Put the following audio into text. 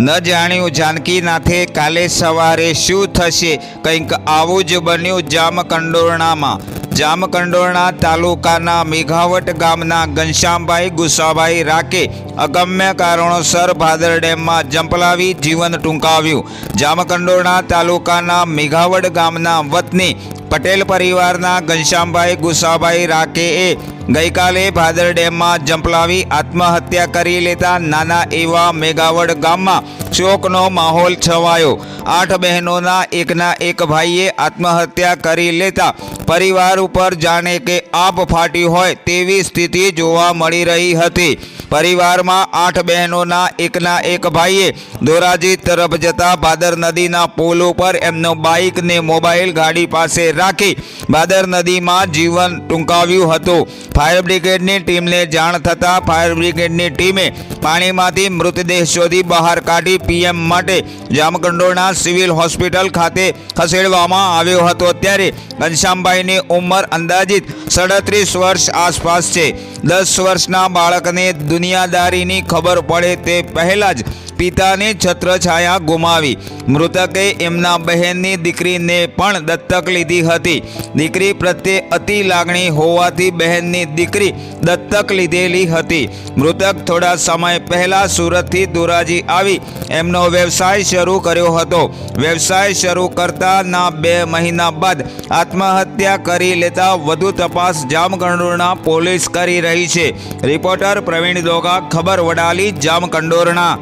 ન જાણ્યું જાનકીનાથે કાલે સવારે શું થશે? કંઈક આવું જ બન્યું જામકંડોરણામાં. જામકંડોરણા તાલુકાના મેઘાવટ ગામના ઘનશ્યામભાઈ ગુસાભાઈ રાકે અગમ્ય કારણોસર ભાદર ડેમમાં જંપલાવી જીવન ટૂંકાવ્યું. જામકંડોરણા તાલુકાના મેઘાવડ ગામના વતની પટેલ પરિવારના ઘનશ્યામભાઈ ગુસાભાઈ રાકેએ ગઈકાલે ભાદર ડેમમાં જંપલાવી આત્મહત્યા કરી લેતા નાના એવા મેઘાવડ ગામમાં શોકનો માહોલ છવાયો. આઠ બહેનોના એકના એક ભાઈએ આત્મહત્યા કરી લેતા પરિવાર ઉપર જાણે કે આપ ફાટી હોય તેવી સ્થિતિ જોવા મળી રહી હતી. પરિવારમાં આઠ બહેનોના એકના એક ભાઈએ ધોરાજી તરફ જતા ભાદર નદીના પુલ ઉપર એમનો બાઇક ને મોબાઈલ ગાડી પાસે રાખી ભાદર નદીમાં જીવન ટૂંકાવ્યું હતું. ફાયર બ્રિગેડની ટીમને જાણ થતાં ફાયર બ્રિગેડની ટીમે પાણીમાંથી મૃતદેહ શોધી બહાર કાઢી પીએમ માટે જામકંડોળના સિવિલ હોસ્પિટલ ખાતે ખસેડવામાં આવ્યો હતો. ત્યારે ઘનશ્યામભાઈની ઉંમર અંદાજિત સડત્રીસ વર્ષ આસપાસ છે. દસ વર્ષના બાળકને દુનિયાદારીની ખબર પડે તે પહેલાં જ પિતાને છત્રછાયા ગુમાવી. મૃતકે એમના બહેનની દીકરીને પણ દત્તક લીધી હતી. દીકરી પ્રત્યે અતિ લાગણી હોવાથી બહેનની દીકરી દત્તક લીધેલી હતી. મૃતક થોડા સમય પહેલા સુરતથી ધોરાજી આવી. એમનો વ્યવસાય શરૂ કર્યો હતો. વ્યવસાય શરૂ કરતાના બે મહિના બાદ આત્મહત્યા કરી લેતા વધુ તપાસ જામકંડોરણા પોલીસ કરી રહી છે. રિપોર્ટર પ્રવીણ દોગા, ખબર વડાલી, જામકંડોરણા.